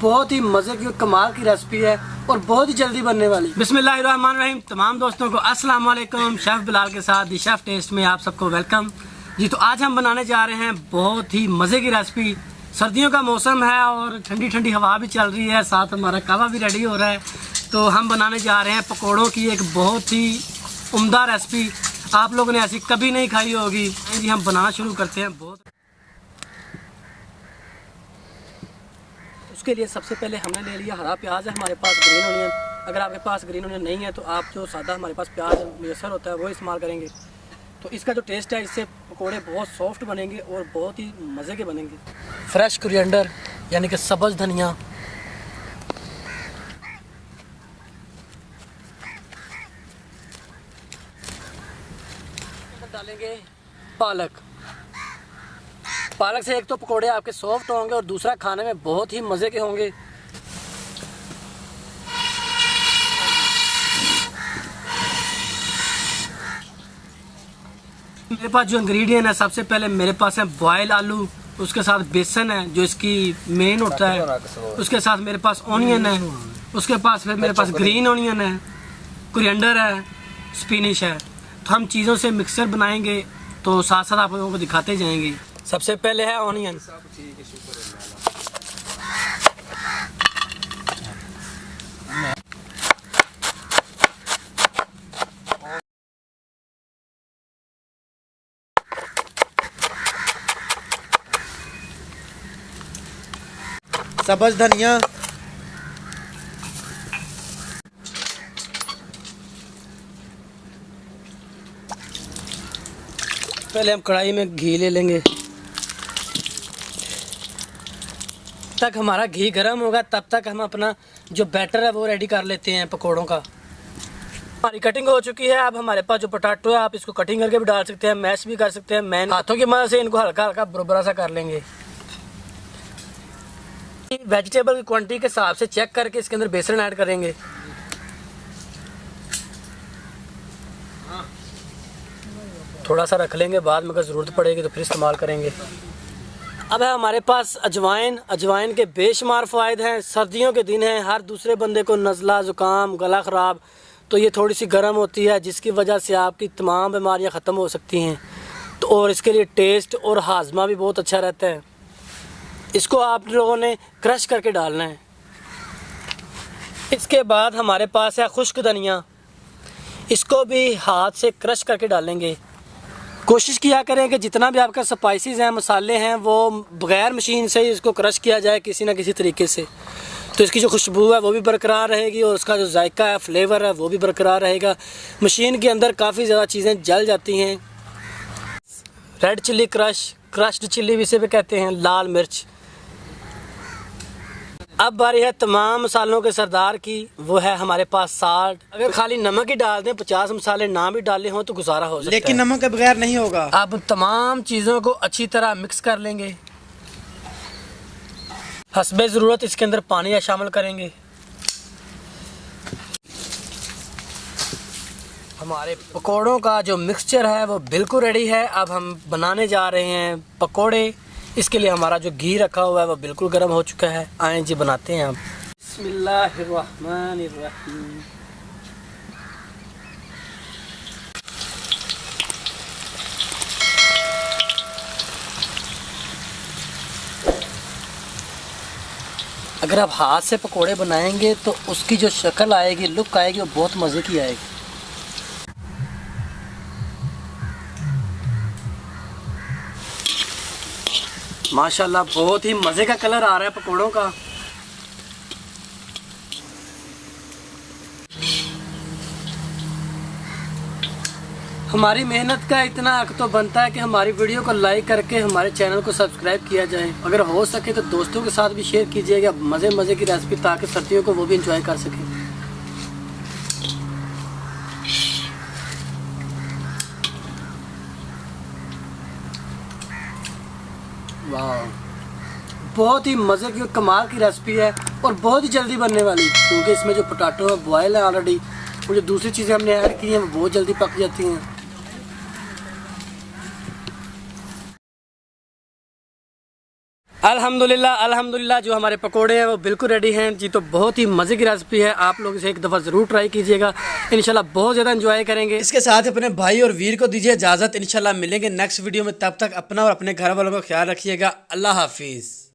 बहुत ही मज़े की कमाल की रेसिपी है और बहुत ही जल्दी बनने वाली। बिस्मिल्लाहिर्रहमानिर्रहीम। तमाम दोस्तों को अस्सलाम वालेकुम शेफ़ बिलाल के साथ दी शेफ़ टेस्ट में आप सबको वेलकम। जी तो आज हम बनाने जा रहे हैं बहुत ही मज़े की रेसिपी सर्दियों का मौसम है और ठंडी ठंडी हवा भी चल रही है, साथ हमारा कावा भी रेडी हो रहा है। तो हम बनाने जा रहे हैं पकौड़ों की एक बहुत ही उम्दा रेसिपी आप लोगों ने ऐसी कभी नहीं खाई होगी। जी, हम बनाना शुरू करते हैं। बहुत उसके लिए सबसे पहले हमने ले लिया हरा प्याज है, हमारे पास ग्रीन ऑनियन अगर आपके पास ग्रीन ऑनियन नहीं है तो आप जो सादा हमारे पास प्याज मैसर होता है, वो इस्तेमाल करेंगे। तो इसका जो टेस्ट है, इससे पकोड़े बहुत सॉफ्ट बनेंगे और बहुत ही मज़े के बनेंगे। फ्रेश कुरियंडर यानी कि सब्ज़ धनिया। डालेंगे पालक। पालक से एक तो पकोड़े आपके सॉफ्ट होंगे और दूसरा खाने में बहुत ही मज़े के होंगे। मेरे पास जो इंग्रेडिएंट है सबसे पहले मेरे पास है बॉयल आलू उसके साथ बेसन है जो इसकी मेन होता है। उसके साथ मेरे पास ऑनियन है उसके पास फिर मेरे पास ग्रीन ऑनियन है कुरियंडर है स्पिनिश है। तो हम चीज़ों से मिक्सर बनाएँगे तो साथ साथ आप लोगों को दिखाते जाएँगे। सबसे पहले है ऑनियन। सब्ज धनिया। पहले हम कढ़ाई में घी ले लेंगे। तक हमारा घी गर्म होगा, तब तक हम अपना जो बैटर है वो रेडी कर लेते हैं पकौड़ों का। हमारी कटिंग हो चुकी है, अब हमारे पास जो पटाटो है, आप इसको कटिंग करके भी डाल सकते हैं मैश भी कर सकते हैं। मैन हाथों की मदद से इनको हल्का हल्का बुरबरा सा कर लेंगे। वेजिटेबल की क्वांटिटी के हिसाब से चेक करके इसके अंदर बेसन ऐड करेंगे। थोड़ा सा रख लेंगे, बाद में अगर ज़रूरत पड़ेगी तो फिर इस्तेमाल करेंगे। अब है हमारे पास अजवाइन। अजवाइन के बेशुमार फ़ायदे हैं। सर्दियों के दिन हैं। हर दूसरे बंदे को नज़ला, ज़ुकाम, गला ख़राब तो ये थोड़ी सी गर्म होती है, जिसकी वजह से आपकी तमाम बीमारियाँ ख़त्म हो सकती हैं। तो और इसके लिए टेस्ट और हाजमा भी बहुत अच्छा रहता है। इसको आप लोगों ने क्रश करके डालना है। इसके बाद हमारे पास है खुश्क धनिया। इसको भी हाथ से क्रश करके डालेंगे। कोशिश किया करें कि जितना भी आपका स्पाइसेस हैं, मसाले हैं, वो बगैर मशीन से ही इसको क्रश किया जाए किसी ना किसी तरीके से। तो इसकी जो खुशबू है, वो भी बरकरार रहेगी और उसका जो जायका है फ्लेवर है, वो भी बरकरार रहेगा। मशीन के अंदर काफ़ी ज़्यादा चीज़ें जल जाती हैं। Red chilli crush crushed chilli भी इसे भी कहते हैं, लाल मिर्च। अब बारी है तमाम मसालों के सरदार की वो है हमारे पास साल्ट। अगर खाली नमक ही डाल दें पचास मसाले ना भी डाले हों तो गुजारा हो सकता लेकिन है। नमक के बगैर नहीं होगा। अब तमाम चीज़ों को अच्छी तरह मिक्स कर लेंगे। हसबे ज़रूरत इसके अंदर पानी शामिल करेंगे। हमारे पकोड़ों का जो मिक्सचर है वो बिल्कुल रेडी है। अब हम बनाने जा रहे हैं पकोड़े। इसके लिए हमारा जो घी रखा हुआ है वो बिल्कुल गर्म हो चुका है। आए जी, बनाते हैं बिस्मिल्लाहिर्रहमानिर्रहीम। अगर आप हाथ से पकोड़े बनाएँगे तो उसकी जो शक्ल आएगी, लुक आएगी, वो बहुत मज़े की आएगी। माशाल्लाह, बहुत ही मज़े का कलर आ रहा है पकोड़ों का। हमारी मेहनत का इतना हक तो बनता है कि हमारी वीडियो को लाइक करके हमारे चैनल को सब्सक्राइब किया जाए। अगर हो सके तो दोस्तों के साथ भी शेयर कीजिएगा मज़े मज़े की रेसिपी ताकि सर्दियों को वो भी इंजॉय कर सकें। बहुत ही मज़े की कमाल की रेसिपी है और बहुत ही जल्दी बनने वाली, क्योंकि इसमें जो पोटाटो है बॉयल है ऑलरेडी और जो दूसरी चीज़ें हमने ऐड की हैं, वो बहुत जल्दी पक जाती हैं। अल्हम्दुलिल्लाह अल्हम्दुलिल्लाह, जो हमारे पकोड़े हैं, वो बिल्कुल रेडी हैं। जी तो बहुत ही मज़े की रेसिपी है। आप लोग इसे एक दफ़ा ज़रूर ट्राई कीजिएगा। इंशाल्लाह बहुत ज़्यादा इंजॉय करेंगे। इसके साथ अपने भाई और वीर को दीजिए इजाज़त। इंशाल्लाह मिलेंगे नेक्स्ट वीडियो में। तब तक अपना और अपने घर वालों का ख्याल रखिएगा। अल्लाह हाफिज़।